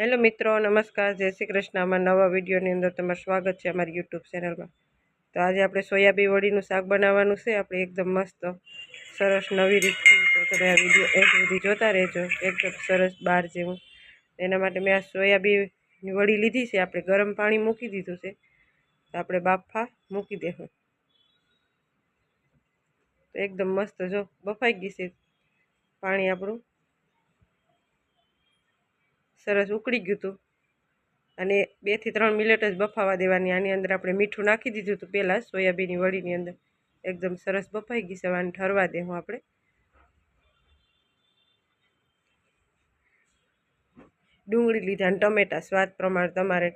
Hello મિત્રો, નમસ્કાર. જય શ્રી કૃષ્ણ. અમારા નવા વિડીયોની અંદર તમારું સ્વાગત છે અમારી યુટ્યુબ ચેનલમાં. તો આજે આપણે સોયાબી વડીનું શાક બનાવવાનું છે. આપણે એકદમ મસ્ત, સરસ નવી રીતથી તો તમે આ વીડિયો એન્ડ સુધી જોતા રહેજો. એકદમ સરસ બહાર જેવું. એના માટે મેં આ સોયાબી વડી લીધી છે. આપણે ગરમ પાણી મૂકી દીધું છે. તો આપણે બાફા મૂકી દેવું તો એકદમ મસ્ત જો બફાઈ ગઈ છે પાણી આપણું. સરસ ઉકળી ગયું હતું અને બેથી ત્રણ મિનિટ જ બફાવા દેવાની. આની અંદર આપણે મીઠું નાખી દીધું હતું પહેલાં સોયાબીનની વડીની અંદર. એકદમ સરસ બફાઈ ગઈ છે. આને ઠરવા દેવું આપણે. ડુંગળી લીધા અને ટમેટા. સ્વાદ પ્રમાણે તમારે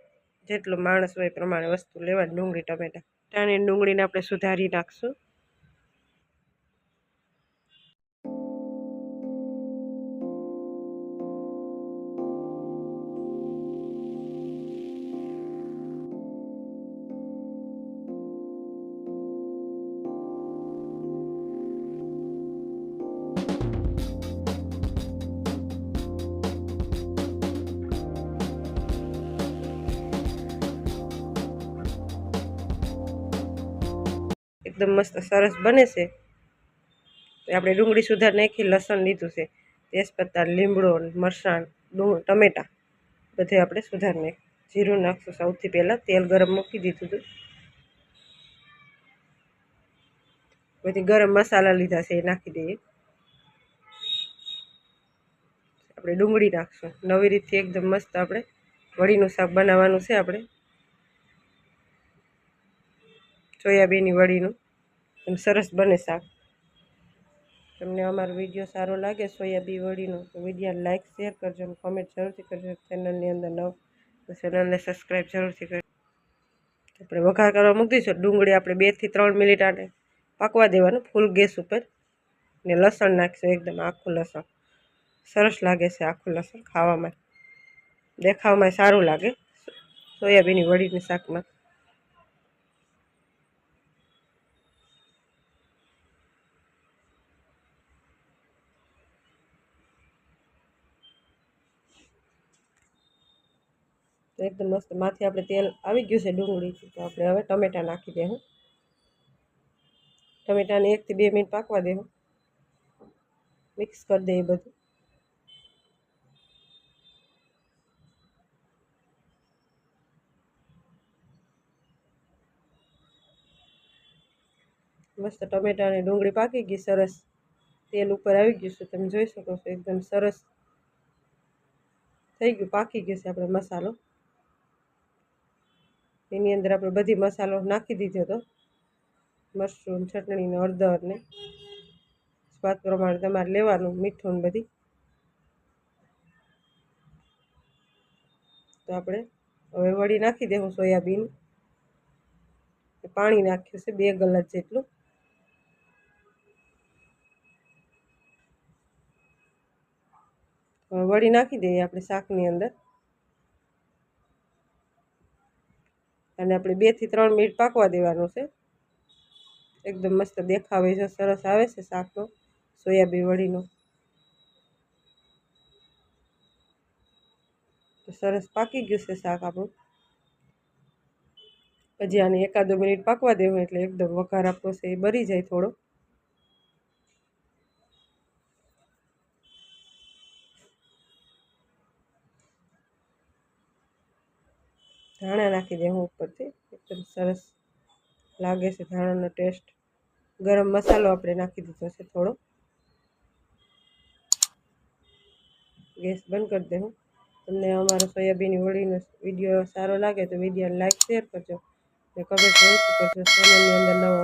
જેટલું માણસ હોય પ્રમાણે વસ્તુ લેવાની ડુંગળી ટમેટા. ટાણી ડુંગળીને આપણે સુધારી નાખશું. એકદમ મસ્ત, સરસ બને છે. આપણે ડુંગળી સુધાર નાખી, લસણ લીધું છે. તેજપત્તા લીમડો મરસાણ ડુંગ ટમેટાં બધે આપણે સુધાર નાખ, જીરું નાખશું સૌથી પહેલાં, તેલ ગરમ મૂકી દીધું હતું. પછી ગરમ મસાલા લીધા છે એ નાખી દઈએ. આપણે ડુંગળી નાખશું. નવી રીતથી એકદમ મસ્ત આપણે વળીનું શાક બનાવવાનું છે આપણે. સોયાબીનની વડીનું. એમ સરસ બને શાક. તમને અમારો વીડિયો સારો લાગે સોયાબી વડીનો, તો વીડિયો લાઇક શેર કરજો અને કોમેન્ટ જરૂરથી કરજો. ચેનલની અંદર નવ ચેનલને સબસ્ક્રાઈબ જરૂરથી કરજો. આપણે વઘાર કરવા મૂકી દઈશું ડુંગળી આપણે બેથી ત્રણ મિનિટ આને પાકવા દેવાનું, ફૂલ ગેસ ઉપર. ને લસણ નાખીશું, એકદમ આખું લસણ. સરસ લાગે છે આખું લસણ ખાવામાં. દેખાવમાં સારું લાગે. સોયાબીનની વડીની શાકમાં. તો એકદમ મસ્ત. માથે આપણે તેલ આવી ગયું છે ડુંગળીથી. તો આપણે હવે ટમેટાં નાખી દેવું ટમેટાને એકથી બે મિનિટ પાકવા દેવું મિક્સ કરી દઈએ બધું. મસ્ત ટમેટા અને ડુંગળી પાકી ગઈ. સરસ તેલ ઉપર આવી ગયું છે. તમે જોઈ શકો છો, એકદમ સરસ થઈ ગયું, પાકી ગયું છે આપણે મસાલો. એની અંદર આપણે બધી મસાલો નાખી દીધો હતો મશરૂમ, ચટણીને હળદરને સ્વાદ પ્રમાણે તમારે લેવાનું, મીઠું બધી. તો આપણે હવે વળી નાખી દેવું સોયાબીન. પાણી નાખ્યું છે બે ગલાસ જેટલું. વળી નાખી દઈએ આપણે શાકની અંદર. અને આપણે બેથી ત્રણ મિનિટ પાકવા દેવાનું છે. એકદમ મસ્ત દેખાવે છે સરસ આવે છે શાકનો, સોયાબીન વળીનો સરસ પાકી ગયું છે શાક આપણું. હજી આને એકાદો મિનિટ પાકવા દેવું એટલે એકદમ વઘાર આપણો છે એ બરી જાય થોડો. ધાણા નાખી દેવું ઉપરથી. એકદમ સરસ લાગે છે ધાણાનો ટેસ્ટ ગરમ મસાલો આપણે નાખી દીધો છે થોડો. ગેસ બંધ કરી દેવું તમને અમારો સોયાબીન વળીનો વીડિયો સારો લાગે તો વીડિયો લાઈક શેર કરજો. ને કમેન્ટ જરૂરથી કરજો. ચેનલની અંદર નવા